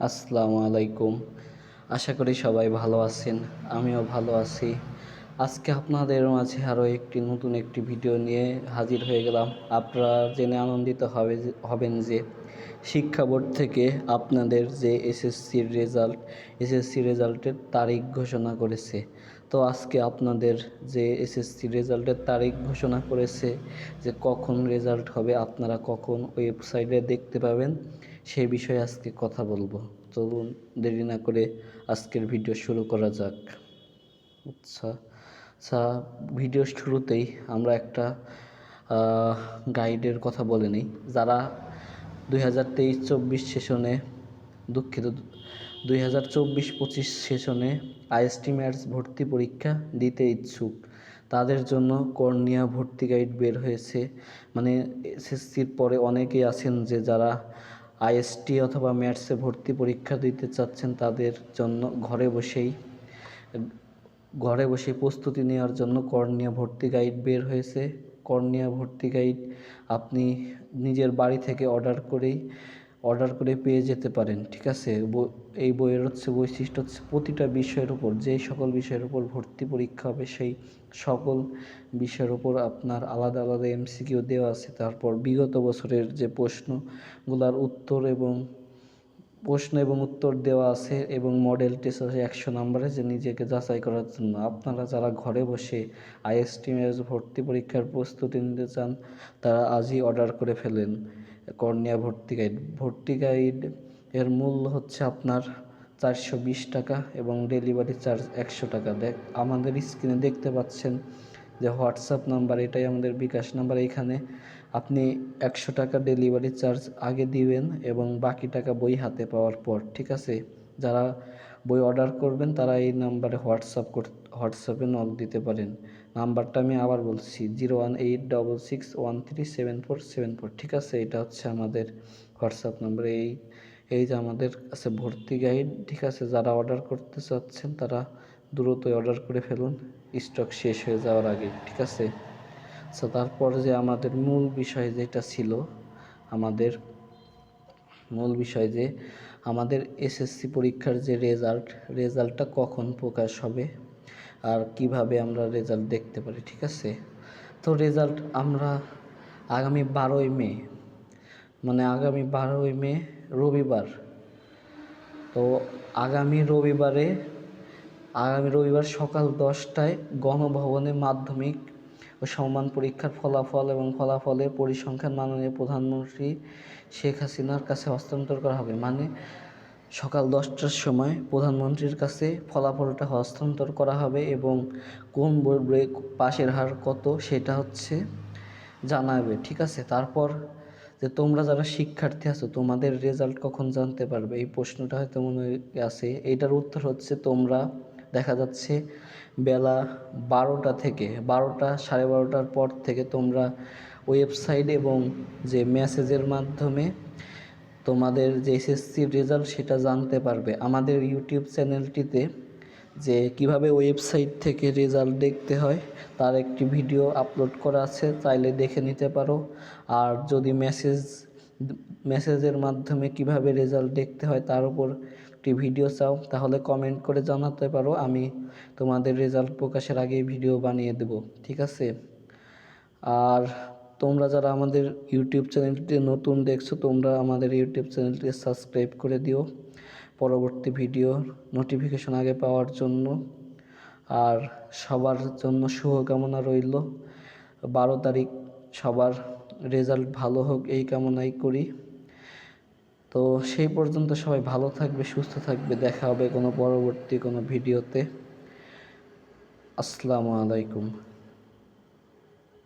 আসসালামু আলাইকুম। আশা করি সবাই ভালো আছেন, আমিও ভালো আছি। আজকে আপনাদের মাঝে আরও একটি নতুন একটি ভিডিও নিয়ে হাজির হয়ে গেলাম। আপনারা জেনে আনন্দিত হবে হবেন যে, শিক্ষা বোর্ড থেকে আপনাদের যে এসএসসির রেজাল্ট, এসএসসি রেজাল্টের তারিখ ঘোষণা করেছে। তো আজকে আপনাদের যে এসএসসি রেজাল্টের তারিখ ঘোষণা করেছে, যে কখন রেজাল্ট হবে, আপনারা কখন ওয়েবসাইটে দেখতে পাবেন সেই বিষয়ে আজকে কথা বলব। চলুন দেরি না করে আজকের ভিডিও শুরু করা যাক। আচ্ছা আচ্ছা ভিডিও শুরুতেই আমরা একটা গাইডের কথা বলে নিই। যারা দুই হাজার তেইশ চব্বিশ সেশনে দুঃখিত দুই হাজার চব্বিশ পঁচিশ সেশনে আইএসটি ম্যাথস ভর্তি পরীক্ষা দিতে ইচ্ছুক। তাদের জন্য কর্নিয়া ভর্তি গাইড বের হয়েছে। মানে এসএসসির পরে অনেকেই আছেন যে যারা আইএসটি অথবা ম্যাথসে ভর্তি পরীক্ষা দিতে চাচ্ছেন, তাদের জন্য ঘরে বসেই, ঘরে বসে প্রস্তুতি নেওয়ার জন্য কর্নিয়া ভর্তি গাইড বের হয়েছে। কর্নিয়া ভর্তি গাইড আপনি নিজের বাড়ি থেকে অর্ডার করেই অর্ডার করে পেয়ে যেতে পারেন, ঠিক আছে? এই বইয়ের হচ্ছে বৈশিষ্ট্য হচ্ছে প্রতিটা বিষয়ের উপর যেই সকল বিষয়ের উপর ভর্তি পরীক্ষা হবে, সেই সকল বিষয়ের উপর আপনার আলাদা আলাদা এমসিকিউ দেওয়া আছে। তারপর বিগত বছরের যে প্রশ্নগুলার উত্তর এবং প্রশ্ন এবং উত্তর দেওয়া আছে এবং মডেল টেস্ট আছে একশো নম্বরে, যে নিজেকে যাচাই করার জন্য। আপনারা যারা ঘরে বসে আইএসটি ম্যাথস ভর্তি পরীক্ষার প্রস্তুতি নিতে চান, তারা আজই অর্ডার করে ফেলেন। কর্নিয়া ভর্তি গাইড ভর্তি গাইড এর মূল্য হচ্ছে আপনার চারশো বিশ টাকা এবং ডেলিভারি চার্জ একশো টাকা। দেখ, আমাদের স্ক্রিনে দেখতে পাচ্ছেন যে হোয়াটসঅ্যাপ নাম্বার এটাই আমাদের বিকাশ নাম্বার এখানে আপনি একশো টাকা ডেলিভারি চার্জ আগে দিবেন এবং বাকি টাকা বই হাতে পাওয়ার পর, ঠিক আছে? যারা বই অর্ডার করবেন, তারা এই নাম্বারে হোয়াটসঅ্যাপ কর, হোয়াটসঅ্যাপে নক দিতে পারেন। নাম্বারটা আমি আবার বলছি, zero one eight double six one three seven four seven four, ঠিক আছে? এটা হচ্ছে আমাদের হোয়াটসঅ্যাপ নাম্বার। এই এই যে আমাদের কাছে ভর্তি গাইড ঠিক আছে? যারা অর্ডার করতে চাচ্ছেন, তারা দ্রুতই অর্ডার করে ফেলুন। স্টক শেষ হয়ে যাওয়ার আগে, ঠিক আছে? আচ্ছা তারপর যে আমাদের মূল বিষয় যেটা ছিল, আমাদের মূল বিষয় যে আমাদের এসএসসি পরীক্ষার যে রেজাল্ট রেজাল্টটা কখন প্রকাশ হবে আর কীভাবে আমরা রেজাল্ট দেখতে পারি, ঠিক আছে? তো রেজাল্ট আমরা আগামী বারোই মে মানে আগামী বারোই মে রবিবার, তো আগামী রবিবারে, আগামী রবিবার সকাল দশটায় গণভবনে মাধ্যমিক ও সমান পরীক্ষার ফলাফল এবং ফলাফলের পরিসংখ্যান মাননীয় প্রধানমন্ত্রী শেখ হাসিনার কাছে হস্তান্তর করা হবে। মানে সকাল দশটার সময় প্রধানমন্ত্রীর কাছে ফলাফলটা হস্তান্তর করা হবে এবং কোন বোর্ডে পাশের হার কত সেটা হচ্ছে জানাবে, ঠিক আছে? তারপর যে তোমরা যারা শিক্ষার্থী আছো, তোমাদের রেজাল্ট কখন জানতে পারবে? এই প্রশ্নটা হয়তো মনে আছে। এটার উত্তর হচ্ছে তোমরা দেখা যাচ্ছে বেলা বারোটা থেকে, বারোটা সাড়ে বারোটার পর থেকে তোমরা ওয়েবসাইট এবং যে মেসেজের মাধ্যমে তোমাদের যে এসএসসির রেজাল্ট সেটা জানতে পারবে। আমাদের ইউটিউব চ্যানেলটিতে যে কীভাবে ওয়েবসাইট থেকে রেজাল্ট দেখতে হয়, তার একটি ভিডিও আপলোড করা আছে, চাইলে দেখে নিতে পারো। আর যদি মেসেজ মেসেজের মাধ্যমে কীভাবে রেজাল্ট দেখতে হয়, তার উপর একটি ভিডিও চাও, তাহলে কমেন্ট করে জানাতে পারো। আমি তোমাদের রেজাল্ট প্রকাশের আগেই ভিডিও বানিয়ে দেব, ঠিক আছে? আর তোমরা যারা আমাদের ইউটিউব চ্যানেলটি নতুন দেখছ, তোমরা আমাদের ইউটিউব চ্যানেলটি সাবস্ক্রাইব করে দিও। পরবর্তী ভিডিও নোটিফিকেশন আগে পাওয়ার জন্য। আর সবার জন্য শুভকামনা রইল। বারো তারিখ সবার রেজাল্ট ভালো হোক, এই কামনাই করি। তো সেই পর্যন্ত সবাই ভালো থাকবে, সুস্থ থাকবে। দেখা হবে কোনো পরবর্তী কোনো ভিডিওতে। আসসালামু আলাইকুম।